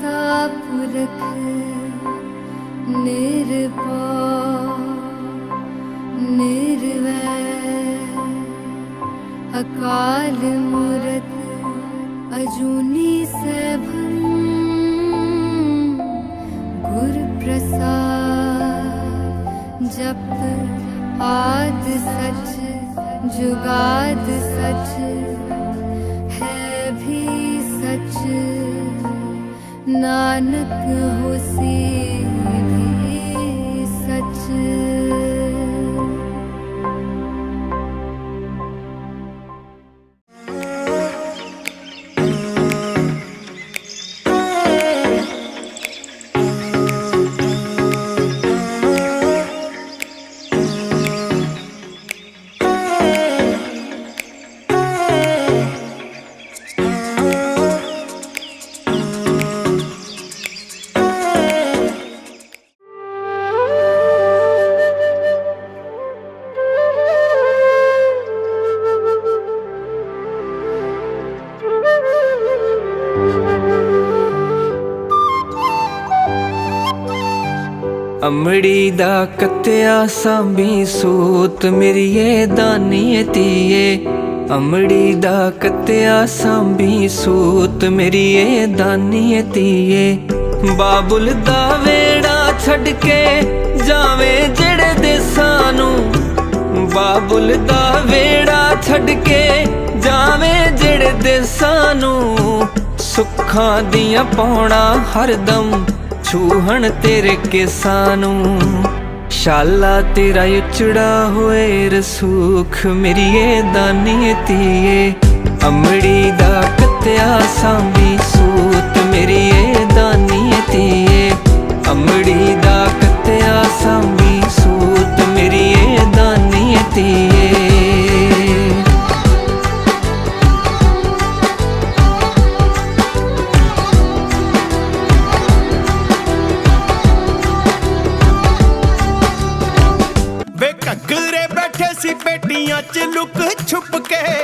ता पर्ख निरप निर्व अकलर्त अजुनी सुरप्रसाद जप आद सच जुगाद सच। ਨਾਨਕ ਹੋਸੀ ਦੀ ਅਮੜੀ ਦਾ ਕੱਤਿਆ ਸਾਂਭੀ ਸੂਤ ਮੇਰੀਏ ਦਾਨੀਏ ਤੀਏ ਅਮੜੀ ਦਾ ਕੱਤਿਆ ਸਾਂਭੀ ਸੂਤ ਮੇਰੀਏ ਦਾਨੀਏ ਤੀਏ ਬਾਬੁਲ ਦਾ ਵੇੜਾ ਛੱਡ ਕੇ ਜਾਵੇਂ ਜਿਹੜੇ ਦੇਸਾਂ ਨੂੰ। ਬਾਬੁਲ ਦਾ ਵੇੜਾ ਛੱਡ ਕੇ ਜਾਵੇਂ ਜਿਹੜੇ ਦੇਸਾਂ ਨੂੰ। ਸੁੱਖਾਂ ਦੀਆਂ ਪੌਣਾ ਹਰਦਮ ਛੂਹਣ ਤੇਰੇ ਕੇਸਾਂ ਨੂੰ। ਸ਼ਾਲਾ ਤੇਰਾ ਉਚੜਾ ਹੋਏ ਰਸੂਖ ਮੇਰੀਏ ਦਾਨੀ ਤੀਏ ਅਮੜੀ ਦਾ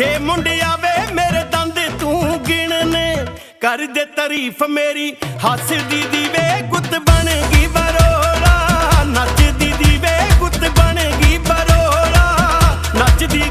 ਜੇ ਮੁੰਡਿਆ ਵੇ ਮੇਰੇ ਦੰਦ ਤੂੰ ਗਿਣਨੇ ਕਰ ਦੇ ਤਾਰੀਫ ਮੇਰੀ ਹੱਸਦੀ ਦੀ ਵੇ ਗੁੱਤ ਬਣ ਗਈ ਬਰੋਲਾ। ਨੱਚਦੀ ਦੀ ਵੇ ਗੁੱਤ ਬਣ ਗਈ ਬਰੋਲਾ। ਨੱਚਦੀ